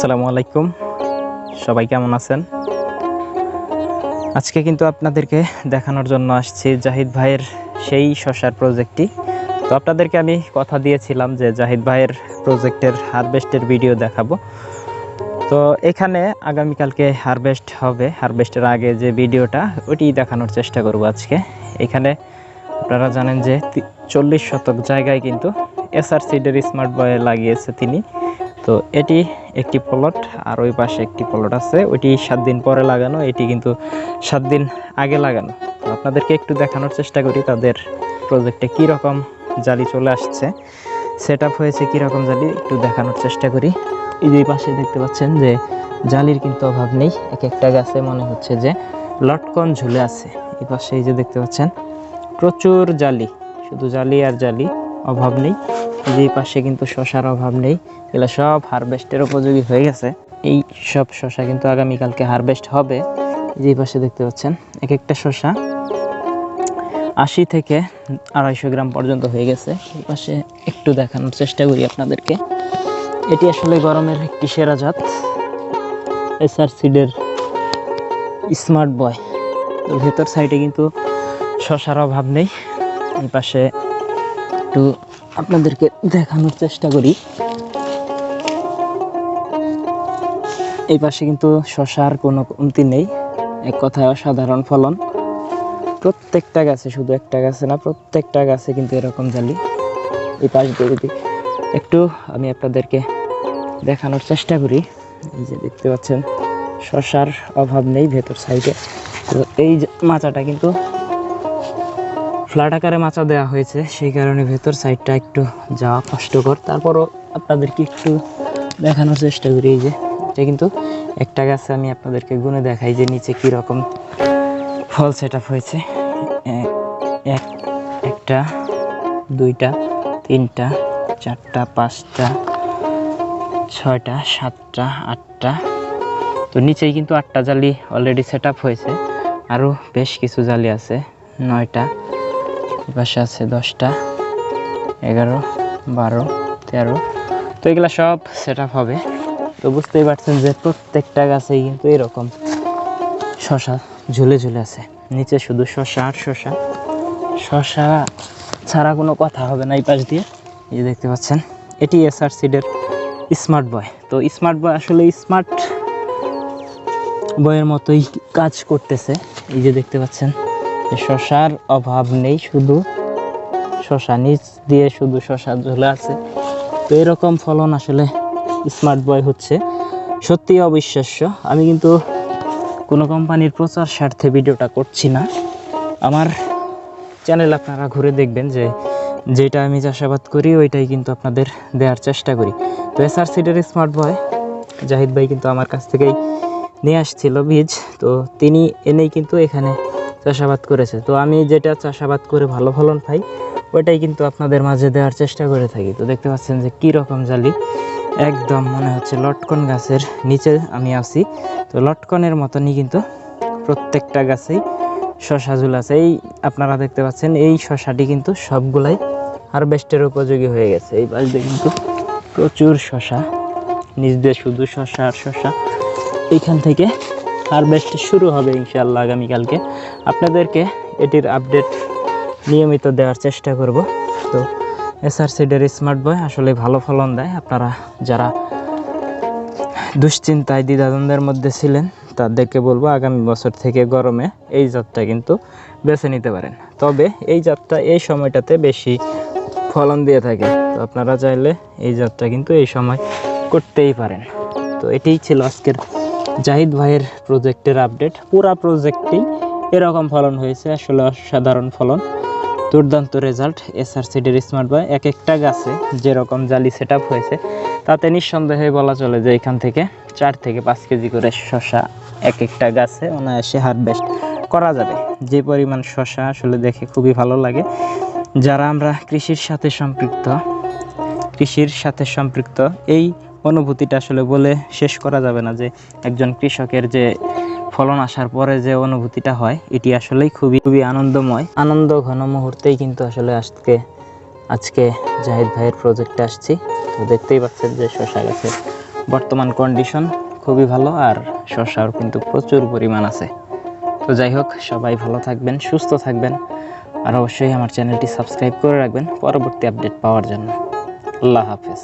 আসসালামু আলাইকুম। সবাই কেমন আছেন? আজকে কিন্তু আপনাদেরকে দেখানোর জন্য আসছি জাহিদ ভাইয়ের সেই শশার প্রজেক্টটি। তো আপনাদেরকে আমি কথা দিয়েছিলাম যে জাহিদ ভাইয়ের প্রজেক্টের হারভেস্টের ভিডিও দেখাবো। তো এখানে আগামীকালকে হারভেস্ট হবে। হারভেস্টের আগে যে ভিডিওটা, ওটি দেখানোর চেষ্টা করব আজকে। এখানে আপনারা জানেন যে চল্লিশ শতক জায়গায় কিন্তু এসআর সিডের স্মার্ট বয়ে লাগিয়েছে তিনি। তো এটি একটি প্লট আর ওই পাশে একটি প্লট আছে। ওইটি সাত দিন পরে লাগানো, এটি কিন্তু সাত দিন আগে লাগানো। আপনাদেরকে একটু দেখানোর চেষ্টা করি তাদের প্রজেক্টে কী রকম জালি চলে আসছে। সেট আপ হয়েছে কীরকম জালি, একটু দেখানোর চেষ্টা করি। এই যে পাশে দেখতে পাচ্ছেন যে জালির কিন্তু অভাব নেই। এক একটা গাছে মনে হচ্ছে যে লটকন ঝুলে আছে। এই পাশে এই যে দেখতে পাচ্ছেন, প্রচুর জালি। শুধু জালি আর জালি, অভাব নেই। যে পাশে কিন্তু শশার অভাব নেই, এগুলো সব হারভেস্টের উপযোগী হয়ে গেছে। এই সব শশা কিন্তু আগামীকালকে হারভেস্ট হবে। এই যে পাশে দেখতে পাচ্ছেন এক একটা শশা আশি থেকে আড়াইশো গ্রাম পর্যন্ত হয়ে গেছে। এই পাশে একটু দেখানোর চেষ্টা করি আপনাদেরকে। এটি আসলে গরমের একটি সেরা জাত। এসআর সিডের স্মার্ট বয়। তো ভেতর সাইডে কিন্তু শশার অভাব নেই। এই পাশে একটু আপনাদেরকে দেখানোর চেষ্টা করি। এই পাশে কিন্তু শশার কোনো কমতি নেই, এক কথায় অসাধারণ ফলন। প্রত্যেকটা গাছে, শুধু একটা গাছে না, প্রত্যেকটা গাছে কিন্তু এরকম জালি। এই পাশ দিয়ে যদি একটু আমি আপনাদেরকে দেখানোর চেষ্টা করি, এই যে দেখতে পাচ্ছেন, শশার অভাব নেই ভেতর সাইডে। তো এই মাচাটা কিন্তু ফ্ল্যাট আকারে মাচা দেওয়া হয়েছে, সেই কারণে ভেতর সাইডটা একটু যাওয়া কষ্টকর। তারপরও আপনাদেরকে একটু দেখানোর চেষ্টা করি যে। এটা কিন্তু একটা গাছে আমি আপনাদেরকে গুনে দেখাই যে নিচে কি রকম ফল সেট আপ হয়েছে একটা, দুইটা, তিনটা, চারটা, পাঁচটা, ছয়টা, সাতটা, আটটা। তো নিচেই কিন্তু আটটা জালি অলরেডি সেট হয়েছে। আরও বেশ কিছু জালি আছে, নয়টা। পাশে আছে দশটা, এগারো, বারো, তেরো। তো এগুলা সব সেট হবে। তো বুঝতেই পারছেন যে প্রত্যেকটা গাছেই কিন্তু এরকম শশা ঝুলে ঝুলে আছে। নিচে শুধু শশা আর শশা। শশা ছাড়া কোনো কথা হবে না এই পাশ দিয়ে। এই যে দেখতে পাচ্ছেন, এটি এসআর সিডের স্মার্ট বয় তো স্মার্ট বয় আসলে স্মার্ট বয়ের মতোই কাজ করতেছে। এই যে দেখতে পাচ্ছেন শশার অভাব নেই শুধু। শশা নিচ দিয়ে শুধু শশা ঝুলে আছে। তো এরকম ফলন আসলে স্মার্ট বয় হচ্ছে। সত্যি অবিশ্বাস্য। আমি কিন্তু কোনো কোম্পানির প্রচার স্বার্থে ভিডিওটা করছি না। আমার চ্যানেল আপনারা ঘুরে দেখবেন যে, যেটা আমি চাষাবাদ করি, ওইটাই কিন্তু আপনাদের দেওয়ার চেষ্টা করি। তো এসআর সিডের স্মার্ট বয় জাহিদ ভাই কিন্তু আমার কাছ থেকেই নিয়ে আসছিল বীজ। তো তিনি এনেই কিন্তু এখানে চাষাবাদ করেছে। তো আমি যেটা চাষাবাদ করে ভালো ফলন পাই, ওইটাই কিন্তু আপনাদের মাঝে দেওয়ার চেষ্টা করে থাকি। তো দেখতে পাচ্ছেন যে কী রকম জালি। একদম মনে হচ্ছে লটকন গাছের নিচে আমি আছি। তো লটকনের মতনই কিন্তু প্রত্যেকটা গাছেই শশা ঝুল আছে। এই আপনারা দেখতে পাচ্ছেন, এই শশাটি কিন্তু সবগুলাই হারভেস্টের উপযোগী হয়ে গেছে। এই দিয়ে কিন্তু প্রচুর শশা, নিচ দিয়ে শুধু শশা আর শশা। এইখান থেকে হারভেস্ট শুরু হবে ইনশাআল্লাহ আগামীকালকে। আপনাদেরকে এটির আপডেট নিয়মিত দেওয়ার চেষ্টা করব। তো এসআর সিডের স্মার্ট বয় আসলে ভালো ফলন দেয়। আপনারা যারা দুশ্চিন্তায় দ্বিধাদ্বন্দ্বের মধ্যে ছিলেন, তাদেরকে বলব আগামী বছর থেকে গরমে এই জাতটা কিন্তু বেছে নিতে পারেন। তবে এই জাতটা এই সময়টাতে বেশি ফলন দিয়ে থাকে। তো আপনারা চাইলে এই জাতটা কিন্তু এই সময় করতেই পারেন। তো এটাই ছিল আজকের জাহিদ ভাইয়ের প্রজেক্টের আপডেট পুরা প্রজেক্টেই এরকম ফলন হয়েছে, আসলে অসাধারণ ফলন। দুর্দান্ত রেজাল্ট এসআর সিডির স্মার্ট বয় এক একটা গাছে যেরকম জালি সেট হয়েছে, তাতে নিঃসন্দেহে বলা চলে যে এখান থেকে চার থেকে পাঁচ কেজি করে শশা এক একটা গাছে অনায়াসে হারভেস্ট করা যাবে। যে পরিমাণ শশা আসলে দেখে খুবই ভালো লাগে। যারা আমরা কৃষির সাথে সম্পৃক্ত, কৃষির সাথে সম্পৃক্ত, এই অনুভূতিটা আসলে বলে শেষ করা যাবে না যে একজন কৃষকের যে ফলন আসার পরে যে অনুভূতিটা হয়, এটি আসলেই খুবই খুবই আনন্দময়। আনন্দ ঘন মুহূর্তেই কিন্তু আসলে আজকে আজকে জাহিদ ভাইয়ের প্রজেক্টে আসছি। তো দেখতেই পাচ্ছেন যে শশা গাছের বর্তমান কন্ডিশন খুবই ভালো আর শশার কিন্তু প্রচুর পরিমাণ আছে। তো যাই হোক, সবাই ভালো থাকবেন, সুস্থ থাকবেন আর অবশ্যই আমার চ্যানেলটি সাবস্ক্রাইব করে রাখবেন পরবর্তী আপডেট পাওয়ার জন্য। আল্লাহ হাফেজ।